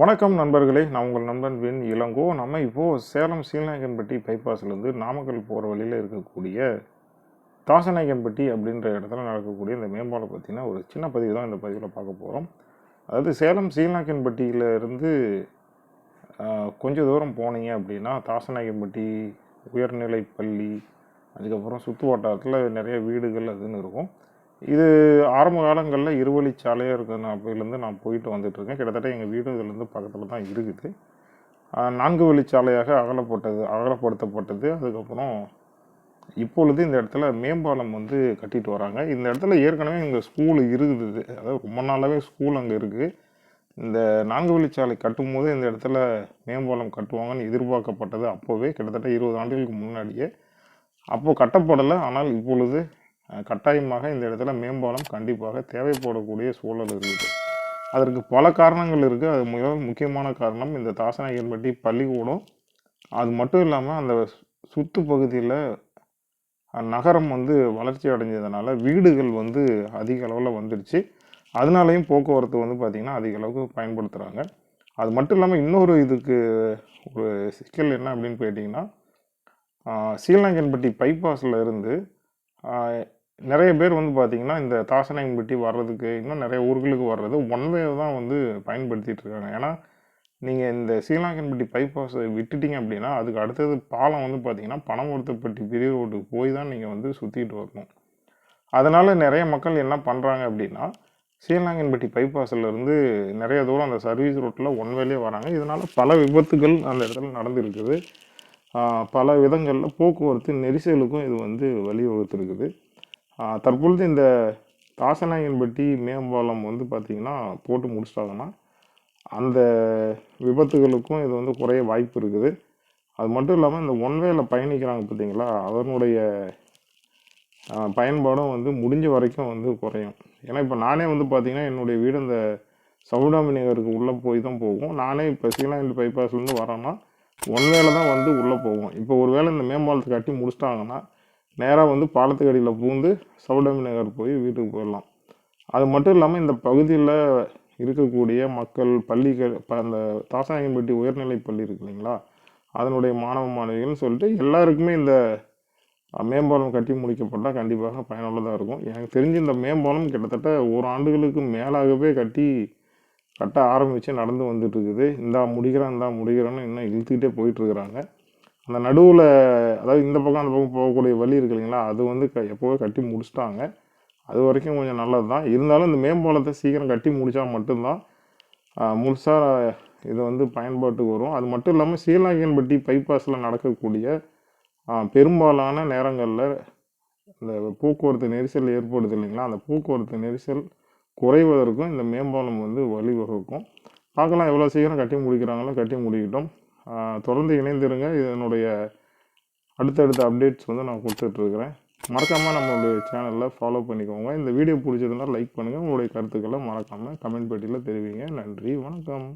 வணக்கம் நண்பர்களே நான் உங்கள் நண்பன் வெண் இளங்கோ. நம்ம இப்போது சேலம் சீலநாயக்கன்பட்டி பைபாஸ்லேருந்து நாமக்கல் போகிற வழியில் இருக்கக்கூடிய தாசநாயக்கன்பட்டி அப்படின்ற இடத்துல நடக்கக்கூடிய இந்த மேம்பாலம் பற்றின ஒரு சின்ன பதிவு தான் இந்த பதிவில் பார்க்க போகிறோம் அதாவது சேலம் சீலநாயக்கன்பட்டியில இருந்து கொஞ்சம் தூரம் போனீங்க அப்படின்னா தாசநாயக்கன்பட்டி உயர்நிலை பள்ளி அதுக்கப்புறம் சுற்று வட்டாரத்தில் நிறைய வீடுகள் அதுன்னு இருக்கும். இது ஆரம்ப காலங்களில் இருவழிச்சாலையாக இருக்கணும் அப்போலேருந்து நான் போயிட்டு வந்துட்டுருக்கேன். கிட்டத்தட்ட எங்கள் வீடு இதுலேருந்து பக்கத்தில் தான் இருக்குது நான்கு வழிச்சாலையாக அகலப்பட்டது அகலப்படுத்தப்பட்டது. அதுக்கப்புறம் இப்பொழுது இந்த இடத்துல மேம்பாலம் வந்து கட்டிட்டு வராங்க. இந்த இடத்துல ஏற்கனவே இங்கே ஸ்கூல் இருக்குது. அதாவது ரொம்ப நாளாகவே ஸ்கூல் அங்கே இருக்குது இந்த நான்கு வழிச்சாலை கட்டும்போது இந்த இடத்துல மேம்பாலம் கட்டுவாங்கன்னு எதிர்பார்க்கப்பட்டது அப்போவே. கிட்டத்தட்ட இருபது ஆண்டுகளுக்கு முன்னாடியே. அப்போது கட்டப்படலை. ஆனால் இப்பொழுது கட்டாயமாக இந்த இடத்துல மேம்பாலம் கண்டிப்பாக தேவைப்படக்கூடிய சூழல் இருக்குது அதற்கு பல காரணங்கள் இருக்குது அது மிக முக்கியமான காரணம். இந்த தாசநாயகன்பட்டி பள்ளிக்கூடம் அது மட்டும் இல்லாமல் அந்த சுற்று பகுதியில் நகரம் வந்து வளர்ச்சி அடைஞ்சதுனால வீடுகள் வந்து அதிக அளவில் வந்துடுச்சு அதனாலையும் போக்குவரத்து வந்து பார்த்திங்கன்னா அதிக அளவுக்கு பயன்படுத்துகிறாங்க அது மட்டும் இல்லாமல் இன்னொரு இதுக்கு ஒரு சிக்கல் என்ன அப்படின்னு கேட்டிங்கன்னா சீலநாயக்கன்பட்டி பைபாஸில் இருந்து நிறைய பேர் வந்து பார்த்திங்கன்னா இந்த தாசநாயக்கன்பட்டி வர்றதுக்கு இன்னும் நிறைய ஊர்களுக்கு வர்றது ஒன் வே தான் வந்து பயன்படுத்திகிட்டு இருக்காங்க. ஏன்னா நீங்கள் இந்த சீலாங்கன்பட்டி பைபாஸை விட்டுட்டீங்க அப்படின்னா அதுக்கு அடுத்தது பாலம் வந்து பார்த்தீங்கன்னா பணமொருத்தப்பட்டி பெரிய ரோட்டுக்கு போய் தான் நீங்கள் வந்து சுற்றிட்டு வரணும். அதனால் நிறைய மக்கள் என்ன பண்ணுறாங்க அப்படின்னா சீலாங்கன்பட்டி பைபாஸில் இருந்து நிறைய தூரம் அந்த சர்வீஸ் ரோட்டில் ஒன் வேலே வராங்க. இதனால் பல விபத்துகள் அந்த இடத்துல நடந்துருக்குது. பல விதங்களில் போக்குவரத்து நெரிசலுக்கும் இது வந்து வழிவகுத்துருக்குது. தற்பொழுது இந்த தாசநாயகன்பட்டி மேம்பாலம் வந்து பார்த்திங்கன்னா போட்டு முடிச்சிட்டாங்கன்னா அந்த விபத்துகளுக்கும் இது வந்து குறைய வாய்ப்பு இருக்குது. அது மட்டும் இல்லாமல் இந்த ஒன் பயணிக்கிறாங்க பார்த்தீங்களா அதனுடைய பயன்பாடும் வந்து முடிஞ்ச வரைக்கும் வந்து குறையும். ஏன்னா இப்போ நானே வந்து பார்த்திங்கன்னா என்னுடைய வீடு இந்த சவுடாமி நகருக்கு உள்ளே போய் தான் போகும். நானே இப்போ சீலாண்டி பைபாஸ்லேருந்து வரேன்னா ஒன் தான் வந்து உள்ளே போகும். இப்போ ஒரு வேளை இந்த மேம்பாலத்தை கட்டி முடிச்சிட்டாங்கன்னா நேராக வந்து பாலத்துக்கு அடியில் பூந்து சவுடமி நகர் போய் வீட்டுக்கு போயிடலாம். அது மட்டும் இல்லாமல் இந்த பகுதியில் இருக்கக்கூடிய மக்கள் பள்ளிகள் இப்போ அந்த தாசநாயகன்பட்டி உயர்நிலை பள்ளி இருக்கு இல்லைங்களா? அதனுடைய மாணவ மாணவிகள்னு சொல்லிட்டு எல்லாருக்குமே இந்த மேம்பாலம் கட்டி முடிக்கப்பட்டால் கண்டிப்பாக பயனுள்ளதாக இருக்கும். எனக்கு தெரிஞ்சு இந்த மேம்பாலம் கிட்டத்தட்ட ஒரு ஆண்டுகளுக்கு மேலாகவே கட்டி கட்ட ஆரம்பித்து நடந்து வந்துட்டு இருக்குது. இந்தா முடிக்கிறேன் இந்தா முடிக்கிறேன்னு இன்னும் இழுத்துக்கிட்டே போயிட்டுருக்குறாங்க அந்த நடுவில் அதாவது இந்த பக்கம் அந்த பக்கம் போகக்கூடிய வழி இருக்கு இல்லைங்களா அது வந்து க எப்போவே கட்டி முடிச்சிட்டாங்க. அது வரைக்கும் கொஞ்சம் நல்லது தான் இருந்தாலும் இந்த மேம்பாலத்தை சீக்கிரம் கட்டி முடித்தா மட்டும்தான் முழுசாக இது வந்து பயன்பாட்டுக்கு வரும். அது மட்டும் இல்லாமல் சீலாகியன்பட்டி பைபாஸில் நடக்கக்கூடிய பெரும்பாலான நேரங்களில் இந்த போக்குவரத்து நெரிசல் ஏற்படுது இல்லைங்களா அந்த போக்குவரத்து நெரிசல் குறைவதற்கும் இந்த மேம்பாலம் வந்து வழிவகுக்கும். பார்க்கலாம் எவ்வளோ சீக்கிரம் கட்டி முடிக்கிறாங்களோ கட்டி முடிக்கட்டும். தொடர்ந்து இணைந்திருங்க. இதனுடைய அடுத்தடுத்த அப்டேட்ஸ் வந்து நான் கொடுத்துட்ருக்குறேன். மறக்காமல் நம்மளுடைய சேனலில் ஃபாலோ பண்ணிக்கோங்க. இந்த வீடியோ பிடிச்சிருந்தால் லைக் பண்ணுங்கள் உங்களுடைய கருத்துக்களை மறக்காமல் கமெண்ட் பெட்டியில் தெரிவிங்க. நன்றி. வணக்கம்.